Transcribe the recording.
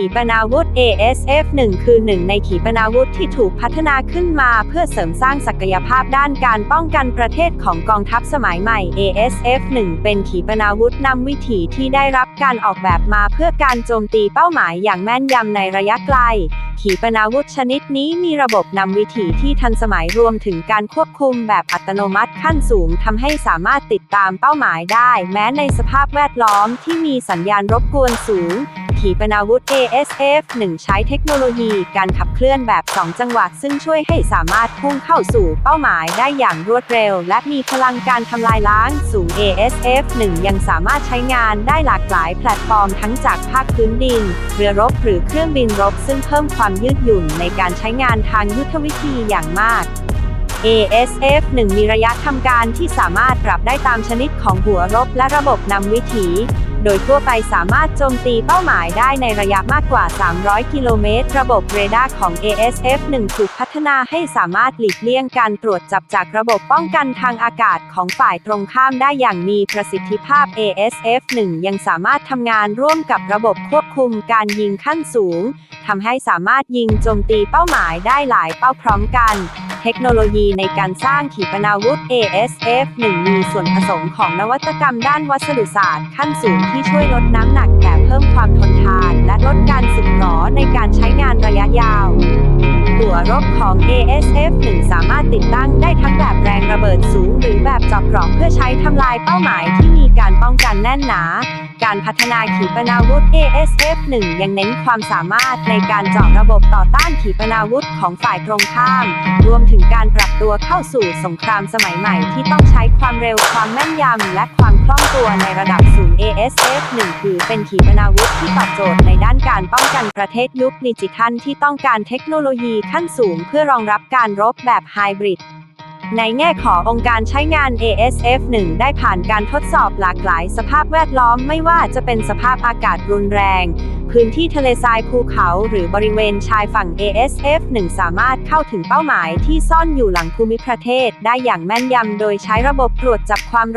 ขีปนาวุธ ASF-1 คือหนึ่งในขีปนาวุธที่ถูกพัฒนาขึ้นมาเพื่อเสริมสร้างศักยภาพด้านการป้องกันประเทศของกองทัพสมัยใหม่ ASF-1 เป็นขีปนาวุธนำวิถีที่ได้รับการออกแบบมาเพื่อการโจมตีเป้าหมายอย่างแม่นยำในระยะไกล ขีปนาวุธชนิดนี้มีระบบนำวิถีที่ทันสมัยรวมถึงการควบคุมแบบอัตโนมัติขั้นสูงทำให้สามารถติดตามเป้าหมายได้ แม้ในสภาพแวดล้อมที่มีสัญญาณรบกวนสูง ขีปนาวุธ ASF-1 ใช้เทคโนโลยีการขับเคลื่อนแบบ 2 จังหวะซึ่งช่วยให้สามารถพุ่งเข้าสู่เป้าหมายได้อย่างรวดเร็ว และมีพลังการทำลายล้างสูง ASF-1 ยังสามารถใช้งานได้หลากหลายแพลตฟอร์มทั้งจากภาคพื้นดิน เรือรบหรือเครื่องบินรบ ซึ่งเพิ่มความยืดหยุ่นในการใช้งานทางยุทธวิธีอย่างมาก ASF-1 มีระยะทำการที่สามารถปรับได้ตามชนิดของหัวรบและระบบนำวิถี โดยทั่วไปสามารถโจมตีเป้าหมายได้ในระยะมากกว่า 300 กิโลเมตร ระบบเรดาร์ของ ASF-1 ถูกพัฒนาให้สามารถหลีกเลี่ยงการตรวจจับจากระบบป้องกันทางอากาศของฝ่ายตรงข้ามได้อย่างมีประสิทธิภาพ ASF-1 ยังสามารถทำงานร่วมกับระบบควบคุมการยิงขั้นสูงทำให้สามารถยิงโจมตีเป้าหมายได้หลายเป้าพร้อมกัน เทคโนโลยีในการสร้างขีปนาวุธ ASF-1 มีส่วนผสมของนวัตกรรมด้านวัสดุศาสตร์ ขั้นสูงที่ช่วยลดน้ำหนักแต่เพิ่มความทนทาน และลดการสึกหรอในการใช้งานระยะยาว หัวรบของ ASF-1 สามารถติดตั้งได้ทั้งแบบแรงระเบิดสูง แบบเจอบกรอบเพื่อใช้ทำลายเป้าหมายที่มีการป้องกันแน่นหนา การพัฒนาขีปนาวุธ ASF-1 ยังเน้นความสามารถในการเจาะระบบต่อต้านขีปนาวุธของฝ่ายตรงข้าม รวมถึงการปรับตัวเข้าสู่สงครามสมัยใหม่ที่ต้องใช้ความเร็วความแม่นยำและความคล่องตัวในระดับสูง ASF-1 คือเป็นขีปนาวุธที่ตอบโจทย์ในด้านการป้องกันประเทศยุคดิจิทัลที่ต้องการเทคโนโลยีขั้นสูง เพื่อรองรับการรบแบบไฮบริด ในแง่ขององค์การใช้งาน ASF-1 ได้ผ่านการทดสอบหลากหลายสภาพแวดล้อมไม่ว่าจะเป็นสภาพอากาศรุนแรง พื้นที่ทะเลทรายภูเขาหรือบริเวณชายฝั่ง ASF-1 สามารถเข้าถึงเป้าหมายที่ซ่อนอยู่หลังภูมิประเทศได้อย่างแม่นยำโดยใช้ระบบตรวจจับความร้อน